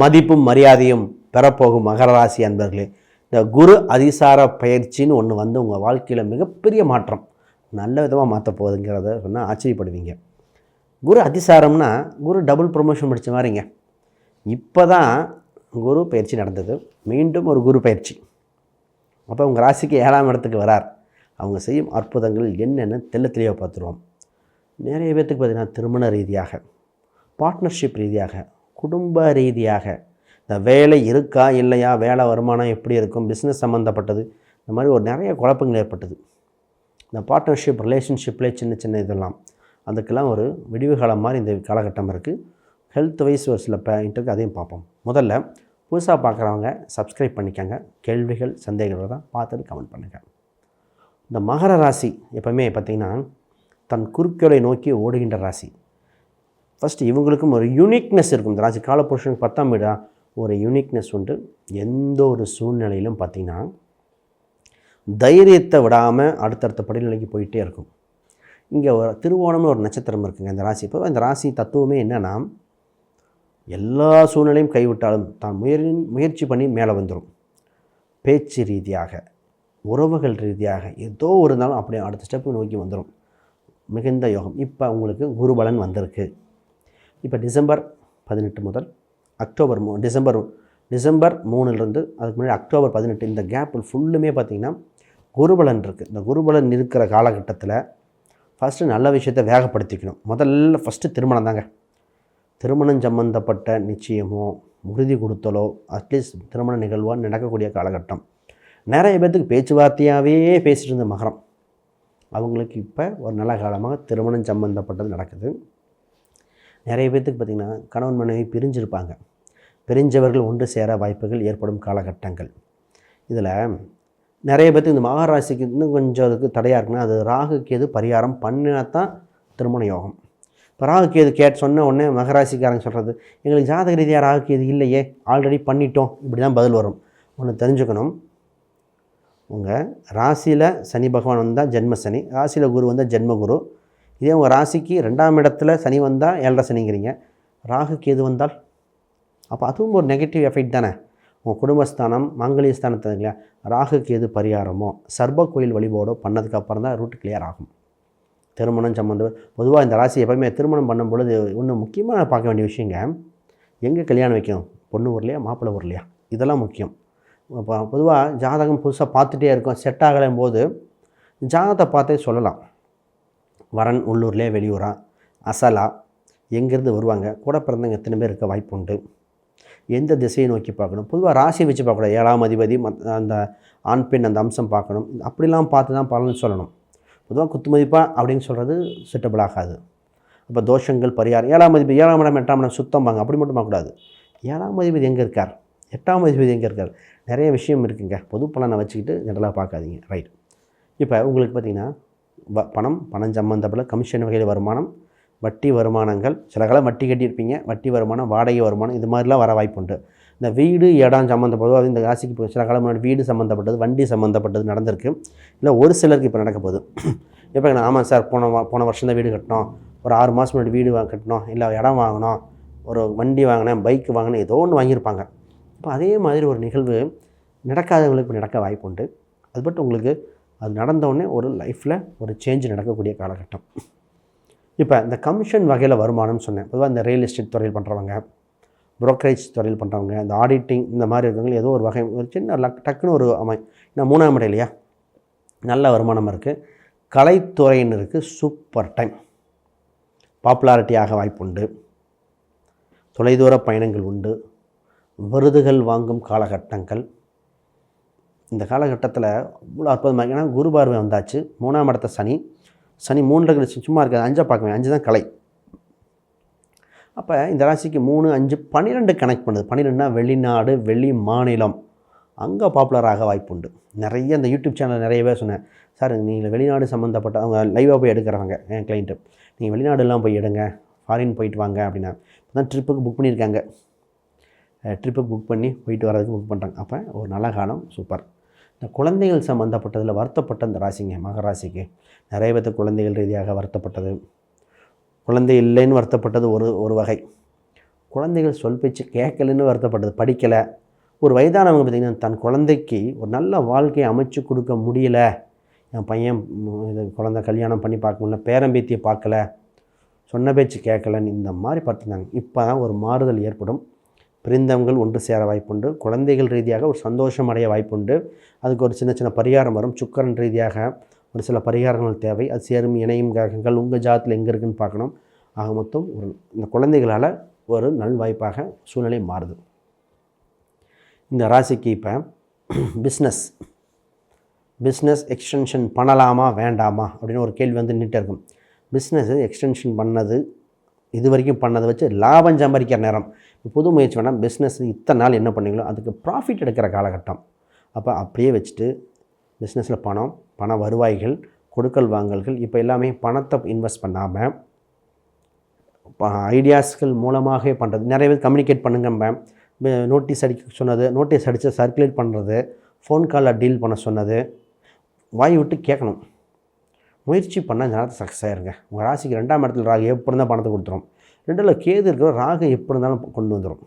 மதிப்பும் மரியாதையும் பெறப்போகும் மகர ராசி அன்பர்களே இந்த குரு அதிசார பயிற்சின்னு ஒன்று வந்து உங்கள் வாழ்க்கையில் மிகப்பெரிய மாற்றம் நல்ல விதமாக மாற்ற போகுதுங்கிறத சொன்னால் ஆச்சரியப்படுவீங்க. குரு அதிசாரம்னா குரு டபுள் ப்ரொமோஷன் படித்த மாதிரிங்க. இப்போ தான் குரு பயிற்சி நடந்தது. மீண்டும் ஒரு குரு பயிற்சி. அப்போ உங்கள் ராசிக்கு ஏழாம் இடத்துக்கு வரார். அவங்க செய்யும் அற்புதங்கள் என்னென்னு தெல்ல தெளிவாக பார்த்துருவோம். நிறைய பேர்த்துக்கு பார்த்திங்கன்னா திருமண ரீதியாக பார்ட்னர்ஷிப் ரீதியாக குடும்ப ரீதியாக. இந்த வேலை இருக்கா இல்லையா? வேலை வருமானம் எப்படி இருக்கும்? பிஸ்னஸ் சம்மந்தப்பட்டது இந்த மாதிரி ஒரு நிறைய குழப்பங்கள் ஏற்பட்டது. இந்த பார்ட்னர்ஷிப் ரிலேஷன்ஷிப்பில் சின்ன சின்ன இதெல்லாம். அதுக்கெல்லாம் ஒரு விடிவு காலம் மாதிரி இந்த காலகட்டம் இருக்குது ஹெல்த் வைஸ் ஒரு சில பாயிண்ட்டுக்கு அதையும் பார்ப்போம். முதல்ல புதுசாக பார்க்குறவங்க சப்ஸ்கிரைப் பண்ணிக்கோங்க. கேள்விகள் சந்தேகங்கள் தான் பார்த்துட்டு கமெண்ட் பண்ணுங்கள் இந்த மகர ராசி எப்போவுமே பார்த்திங்கன்னா தன் குறுக்கோளை நோக்கி ஓடுகின்ற ராசி. ஃபஸ்ட்டு இவங்களுக்கும் ஒரு யூனிக்னஸ் இருக்கும். இந்த ராசி காலபுருஷனுக்கு பத்தாம் வீடா? ஒரு யூனிக்னஸ் உண்டு. எந்த ஒரு சூழ்நிலையிலும் பார்த்திங்கன்னா தைரியத்தை விடாமல் அடுத்தடுத்த படிநிலைக்கு போயிட்டே இருக்கும். இங்கே ஒரு திருவோணம்னு ஒரு நட்சத்திரம் இருக்குங்க இந்த ராசி. இப்போ இந்த ராசி தத்துவமே என்னென்னா எல்லா சூழ்நிலையும் கைவிட்டாலும் தான் முயறி முயற்சி பண்ணி மேலே வந்துடும் பேச்சு ரீதியாக உறவுகள் ரீதியாக ஏதோ ஒரு இருந்தாலும் அப்படியே அடுத்த ஸ்டெப்பு நோக்கி வந்துடும் மிகுந்த யோகம். இப்போ உங்களுக்கு குருபலன் வந்திருக்கு. இப்போ டிசம்பர் பதினெட்டு முதல் அக்டோபர் மூ டிசம்பர் டிசம்பர் மூணுலேருந்து அதுக்கு முன்னாடி அக்டோபர் பதினெட்டு இந்த கேப்பில் ஃபுல்லுமே பார்த்திங்கன்னா குருபலன் இருக்குது இந்த குருபலன் இருக்கிற காலகட்டத்தில் ஃபஸ்ட்டு நல்ல விஷயத்தை வேகப்படுத்திக்கணும். முதல்ல ஃபஸ்ட்டு திருமணம் தாங்க. திருமணம் சம்மந்தப்பட்ட நிச்சயமோ உறுதி கொடுத்தலோ அட்லீஸ்ட் திருமண நிகழ்வோ நடக்கக்கூடிய காலகட்டம். நிறைய பேர்த்துக்கு பேச்சுவார்த்தையாகவே பேசிட்டு இருந்த மகரம். அவங்களுக்கு இப்போ ஒரு நல்ல காலமாக திருமணம் சம்மந்தப்பட்டது நடக்குது. நிறைய பேர்த்துக்கு பார்த்திங்கன்னா கணவன் மனைவி பிரிஞ்சிருப்பாங்க. பிரிஞ்சவர்கள் ஒன்று சேர வாய்ப்புகள் ஏற்படும் காலகட்டங்கள். இதில் நிறைய பேர்த்துக்கு இந்த மகாராசிக்கு இன்னும் கொஞ்சம் அதுக்கு தடையாக இருக்குன்னா அது ராகு கேது பரிகாரம் பண்ணினா தான் திருமண யோகம். இப்போ ராகு கேது கேட்டு சொன்ன உடனே மகராசிக்காரங்க சொல்கிறது எங்களுக்கு ஜாதக ரீதியாக ராகு கேது இல்லையே ஆல்ரெடி பண்ணிட்டோம். இப்படி தான் பதில் வரும். ஒன்று தெரிஞ்சுக்கணும். உங்கள் ராசியில் சனி பகவான் வந்தால் ஜென்ம சனி ராசியில் குரு வந்தால் ஜென்ம குரு இதே உங்கள் ராசிக்கு ரெண்டாம் இடத்துல சனி வந்தால் ஏழரை சனிங்கிறீங்க. ராகு கேது வந்தால் அப்போ அதுவும் ஒரு நெகட்டிவ் எஃபெக்ட் தானே. உங்கள் குடும்பஸ்தானம் மாங்கலிய ஸ்தானத்தை இல்லையா? ராகு கேது பரிகாரமோ சர்ப கோயில் வழிபாடோ பண்ணதுக்கப்புறம் தான் ரூட் கிளியர் ஆகும். திருமணம் சம்மந்தம் பொதுவாக இந்த ராசி எப்போயுமே திருமணம் பண்ணும் பொழுது ஒன்று முக்கியமாக பார்க்க வேண்டிய விஷயங்க எங்கே கல்யாணம் வைக்கணும் பொண்ணு ஊர்லையா மாப்பிள்ளை ஊர்லையா? இதெல்லாம் முக்கியம். இப்போ பொதுவாக ஜாதகம் புதுசாக பார்த்துட்டே இருக்கும். செட் ஆகலையும் போது ஜாதகத்தை பார்த்தே சொல்லலாம். வரன் உள்ளூர்லேயே வெளியூரா? அசலா? எங்கேருந்து வருவாங்க? கூட பிறந்தவங்க எத்தனை பேர் இருக்க வாய்ப்பு உண்டு? எந்த திசையை நோக்கி பார்க்கணும்? பொதுவாக ராசி வச்சு பார்க்கக்கூடாது. ஏழாம் அதிபதி மத் அந்த ஆண் பெண் அந்த அம்சம் பார்க்கணும். அப்படிலாம் பார்த்து தான் பலன் சொல்லணும். பொதுவாக குத்துமதிப்பாக அப்படின்னு சொல்கிறது சுட்டபிள் ஆகாது. அப்போ தோஷங்கள் பரிகாரம். ஏழாம் அதிபதி ஏழாம் இடம் எட்டாம் இடம் சுத்தம்பாங்க அப்படி மட்டும் பார்க்கக்கூடாது. ஏழாம் அதிபதி எங்கே இருக்கார்? எட்டாம் அதிபதி எங்கே இருக்கார்? நிறைய விஷயம் இருக்குங்க. பொது பலனை வச்சுக்கிட்டு ஜென்ரலாக பார்க்காதீங்க. ரைட் இப்போ உங்களுக்கு பார்த்திங்கன்னா வ பணம் பணம் சம்மந்தப்பட்ட கமிஷன் வகையில் வருமானம் வட்டி வருமானங்கள் சில காலம் வட்டி கட்டியிருப்பீங்க வட்டி வருமானம் வாடகை வருமானம் இது மாதிரிலாம் வர வாய்ப்பு உண்டு. இந்த வீடு இடம் சம்மந்தப்பட்டது இந்த ராசிக்கு சில காலம் முன்னாடி வீடு சம்மந்தப்பட்டது வண்டி சம்மந்தப்பட்டது நடந்திருக்கு. இல்லை ஒரு சிலருக்கு இப்போ நடக்க போகுது. இப்போ நான் ஆமாம் சார் போன போன வருஷம் தான் வீடு கட்டினோம். ஒரு ஆறு மாதம் முன்னாடி வீடு வாங்க கட்டினோம். இல்லை இடம் வாங்கினோம். ஒரு வண்டி வாங்கினேன் பைக் வாங்கினேன் ஏதோ ஒன்று வாங்கியிருப்பாங்க. இப்போ அதே மாதிரி ஒரு நிகழ்வு நடக்காதவங்களுக்கு இப்போ நடக்க வாய்ப்பு உண்டு. அது மட்டும் உங்களுக்கு அது நடந்தவுடனே ஒரு லைஃப்பில் ஒரு சேஞ்ச் நடக்கக்கூடிய காலகட்டம். இப்போ இந்த கமிஷன் வகையில் வருமானம்னு சொன்னேன். பொதுவாக இந்த ரியல் எஸ்டேட் துறையில் பண்ணுறவங்க புரோக்கரேஜ் துறையில் பண்ணுறவங்க இந்த ஆடிட்டிங் இந்த மாதிரி இருக்கவங்க ஏதோ ஒரு வகை ஒரு சின்ன லக் டக்குன்னு ஒரு அமை நான் மூணாம் இடம் இல்லையா? நல்ல வருமானம் இருக்குது கலைத்துறையினருக்கு சூப்பர் டைம் பாப்புலாரிட்டியாக வாய்ப்புண்டு தொலைதூர பயணங்கள் உண்டு. விருதுகள் வாங்கும் காலகட்டங்கள். இந்த காலகட்டத்தில் இவ்வளோ அற்புதமாக ஏன்னா குரு பார்வை வந்தாச்சு மூணாம் இடத்த சனி. சனி மூன்று சும்மா இருக்காது அஞ்சை பார்க்குவேன் அஞ்சு தான் கலை. அப்போ இந்த ராசிக்கு மூணு அஞ்சு பன்னிரெண்டு கனெக்ட் பண்ணுது. பன்னிரெண்டுனா வெளிநாடு வெளி மாநிலம். அங்கே பாப்புலராக வாய்ப்புண்டு நிறைய இந்த யூடியூப் சேனல் நிறைய பேர் சொன்னேன் சார் நீங்கள் வெளிநாடு சம்மந்தப்பட்ட அவங்க லைவாக போய் எடுக்கிறவங்க என் கிளைண்ட்டு நீங்கள் வெளிநாடுலாம் போய் எடுங்க ஃபாரின் போயிட்டு வாங்க அப்படின்னா. இப்போ தான் ட்ரிப்புக்கு புக் பண்ணியிருக்காங்க. ட்ரிப்புக்கு புக் பண்ணி போயிட்டு வரதுக்கு புக் பண்ணுறாங்க அப்போ ஒரு நல்ல காலம் சூப்பர் இந்த குழந்தைகள் சம்மந்தப்பட்டதில் வருத்தப்பட்ட இந்த ராசிங்க மகராசிக்கு நிறைய பேர்த்து குழந்தைகள் ரீதியாக வருத்தப்பட்டது. குழந்தை இல்லைன்னு வருத்தப்பட்டது ஒரு ஒரு வகை. குழந்தைகள் சொல் பேச்சு கேட்கலன்னு வருத்தப்பட்டது படிக்கலை. ஒரு வயதானவங்க பார்த்திங்கன்னா தன் குழந்தைக்கு ஒரு நல்ல வாழ்க்கையை அமைச்சு கொடுக்க முடியல. என் பையன் இது குழந்தை கல்யாணம் பண்ணி பார்க்க முடியல பேரம்பேத்தியை பார்க்கல. சொன்ன பேச்சு கேட்கலன்னு இந்த மாதிரி பார்த்துருந்தாங்க. இப்போ தான் ஒரு மாறுதல் ஏற்படும். பிரிந்தவங்கள் ஒன்று சேர வாய்ப்புண்டு. குழந்தைகள் ரீதியாக ஒரு சந்தோஷம் அடைய வாய்ப்புண்டு. அதுக்கு ஒரு சின்ன சின்ன பரிகாரம் வரும். சுக்கரன் ரீதியாக ஒரு சில பரிகாரங்கள் தேவை. அது சேரும் இணையும் கிரகங்கள் உங்கள் ஜாதத்தில் எங்கே இருக்குதுன்னு பார்க்கணும். ஆக மொத்தம் ஒரு இந்த குழந்தைகளால் ஒரு நல்வாய்ப்பாக சூழ்நிலை மாறுது. இந்த ராசிக்கு இப்போ பிஸ்னஸ் பிஸ்னஸ் எக்ஸ்டென்ஷன் பண்ணலாமா வேண்டாமா அப்படின்னு ஒரு கேள்வி வந்து நின்றுட்டு இருக்கும். பிஸ்னஸ் எக்ஸ்டென்ஷன் பண்ணது இது வரைக்கும் பண்ணதை வச்சு லாபம் சம்பாதிக்கிற நேரம். இப்போ புது முயற்சி வேணால் பிஸ்னஸ் இத்தனை நாள் என்ன பண்ணீங்களோ அதுக்கு ப்ராஃபிட் எடுக்கிற காலகட்டம். அப்போ அப்படியே வச்சுட்டு பிஸ்னஸில் பணம் பண வருவாய்கள் கொடுக்கல் வாங்கல்கள் இப்போ எல்லாமே பணத்தை இன்வெஸ்ட் பண்ணாமல் ஐடியாஸ்கள் மூலமாகவே பண்ணுறது நிறைய பேர் கம்யூனிகேட் பண்ணுங்க நோட்டீஸ் அடிக்க சொன்னது நோட்டீஸ் அடித்து சர்க்குலேட் பண்ணுறது ஃபோன் காலில் டீல் பண்ண சொன்னது வாய் விட்டு கேட்கணும். முயற்சி பண்ணால் இந்த நேரத்தில் சக்ஸஸ் ஆயிருங்க. உங்கள் ராசிக்கு ரெண்டாம் இடத்துல ராகு எப்படி இருந்தால் பணத்தை கொடுத்துரும். ரெண்டில் கேது இருக்கிற ராகு எப்படி இருந்தாலும் கொண்டு வந்துடும்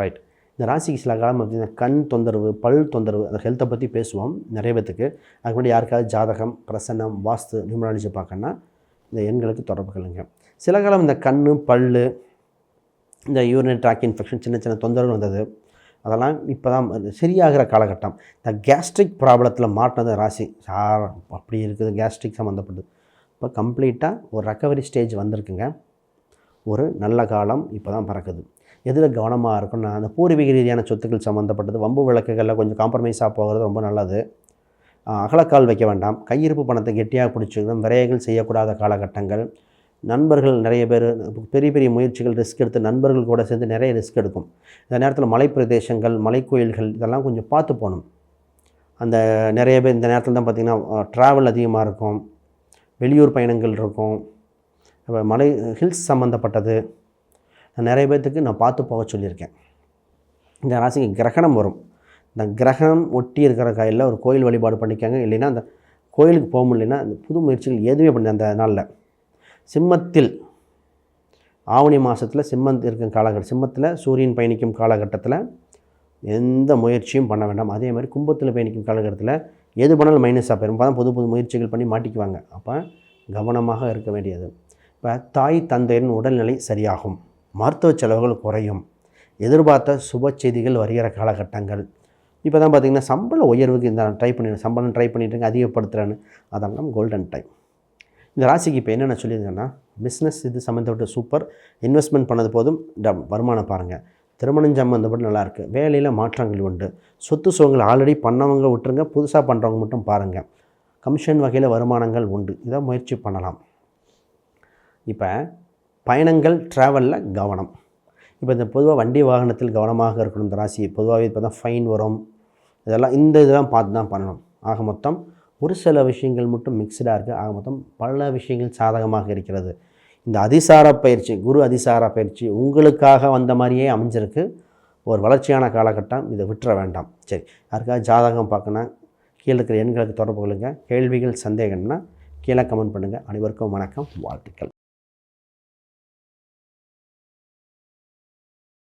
ரைட் இந்த ராசிக்கு சில காலம் பார்த்தீங்கன்னா கண் தொந்தரவு பல் தொந்தரவு அந்த ஹெல்த்தை பற்றி பேசுவோம் நிறைய பேத்துக்கு. அதுக்கு முன்னாடி யாருக்காவது ஜாதகம் பிரசன்னம் வாஸ்து நியூமராலஜி பார்க்கணுன்னா இந்த எண்களுக்கு தொடர்பு கொள்ளுங்க. சில காலம் இந்த கண் பல் இந்த யூரின் ட்ராக் இன்ஃபெக்ஷன் சின்ன சின்ன தொந்தரவுகள் வந்தது. அதெல்லாம் இப்போ தான் சரியாகிற காலகட்டம். இந்த கேஸ்ட்ரிக் ப்ராப்ளத்தில் மாட்டினது ராசி. சார் அப்படி இருக்குது கேஸ்ட்ரிக் சம்மந்தப்பட்டது இப்போ கம்ப்ளீட்டாக ஒரு ரெக்கவரி ஸ்டேஜ் வந்திருக்குங்க. ஒரு நல்ல காலம் இப்போ தான் பிறக்குது. எதில் கவனமாக இருக்கும்னா அந்த பூர்வீக ரீதியான சொத்துக்கள் சம்மந்தப்பட்டது வம்பு விளக்குகளில் கொஞ்சம் காம்ப்ரமைஸாக போகிறது ரொம்ப நல்லது. அகலக்கால் வைக்க வேண்டாம். கையிருப்பு பணத்தை கெட்டியாக பிடிச்சிக்கணும் விரயங்கள் செய்யக்கூடாத காலகட்டங்கள். நண்பர்கள் நிறைய பேர் பெரிய பெரிய முயற்சிகள் ரிஸ்க் எடுத்து நண்பர்கள் கூட சேர்ந்து நிறைய ரிஸ்க் எடுக்கும். இந்த நேரத்தில் மலை பிரதேசங்கள் மலைக்கோயில்கள் இதெல்லாம் கொஞ்சம் பார்த்து போகணும். அந்த நிறைய பேர் இந்த நேரத்தில் தான் பார்த்திங்கன்னா ட்ராவல் அதிகமாக இருக்கும். வெளியூர் பயணங்கள் இருக்கும். இப்போ மலை ஹில்ஸ் சம்மந்தப்பட்டது நான் நிறைய பேர்த்துக்கு நான் பார்த்து போக சொல்லியிருக்கேன். இந்த ராசிக்கு கிரகணம் வரும். இந்த கிரகணம் ஒட்டி இருக்கிற கையில் ஒரு கோயில் வழிபாடு பண்ணிக்காங்க. இல்லைன்னா அந்த கோயிலுக்கு போக முடியலன்னா அந்த புது முயற்சிகள் எதுவுமே பண்ண அந்த நாளில். சிம்மத்தில் ஆவணி மாதத்தில் சிம்மம் இருக்கும் காலகட்டம் சிம்மத்தில் சூரியன் பயணிக்கும் காலகட்டத்தில் எந்த முயற்சியும் பண்ண வேண்டாம். அதே மாதிரி கும்பத்தில் பயணிக்கும் காலகட்டத்தில் எது பண்ணாலும் மைனஸாக போயிடும் தான் புது புது முயற்சிகள் பண்ணி மாட்டிக்குவாங்க. அப்போ கவனமாக இருக்க வேண்டியது. இப்போ தாய் தந்தையின் உடல்நிலை சரியாகும். மருத்துவ செலவுகள் குறையும். எதிர்பார்த்த சுப செய்திகள் வருகிற காலகட்டங்கள். இப்போ தான் பார்த்திங்கன்னா சம்பள உயர்வுக்கு இந்த ட்ரை பண்ணி சம்பளம் ட்ரை பண்ணிட்டு அதிகப்படுத்துகிறேன்னு அதெல்லாம் கோல்டன் டைம் இந்த ராசிக்கு இப்போ என்னென்ன சொல்லியிருக்கேன்னா பிஸ்னஸ் இது சம்மந்தப்பட்ட சூப்பர் இன்வெஸ்ட்மெண்ட் பண்ணது போதும் டம் வருமானம் பாருங்கள் திருமணம் சம்மந்தப்பட்டு நல்லாயிருக்கு வேலையில் மாற்றங்கள் உண்டு. சொத்து சுகங்கள் ஆல்ரெடி பண்ணவங்க விட்டுருங்க புதுசாக பண்ணுறவங்க மட்டும் பாருங்கள் கமிஷன் வகையில் வருமானங்கள் உண்டு. இதை முயற்சி பண்ணலாம். இப்போ பயணங்கள் ட்ராவலில் கவனம். இப்போ இந்த பொதுவாக வண்டி வாகனத்தில் கவனமாக இருக்கணும் இந்த ராசி. பொதுவாகவே இப்போ தான் ஃபைன் வரும். இதெல்லாம் இந்த இதெல்லாம் பார்த்து தான் பண்ணணும். ஆக மொத்தம் ஒரு சில விஷயங்கள் மட்டும் மிக்சடாக இருக்குது ஆக மொத்தம் பல விஷயங்கள் சாதகமாக இருக்கிறது. இந்த அதிசார பயிற்சி குரு அதிசார பயிற்சி உங்களுக்காக வந்த மாதிரியே அமைஞ்சிருக்கு. ஒரு வளர்ச்சியான காலகட்டம். இதை விட்டுற வேண்டாம். சரி யாருக்காவது ஜாதகம் பார்க்கணும் கீழே இருக்கிற எண்களுக்கு தொடர்பு கொள்ளுங்கள் கேள்விகள் சந்தேகம்னா கீழே கமெண்ட் பண்ணுங்கள் அனைவருக்கும் வணக்கம். வாழ்த்துக்கள்.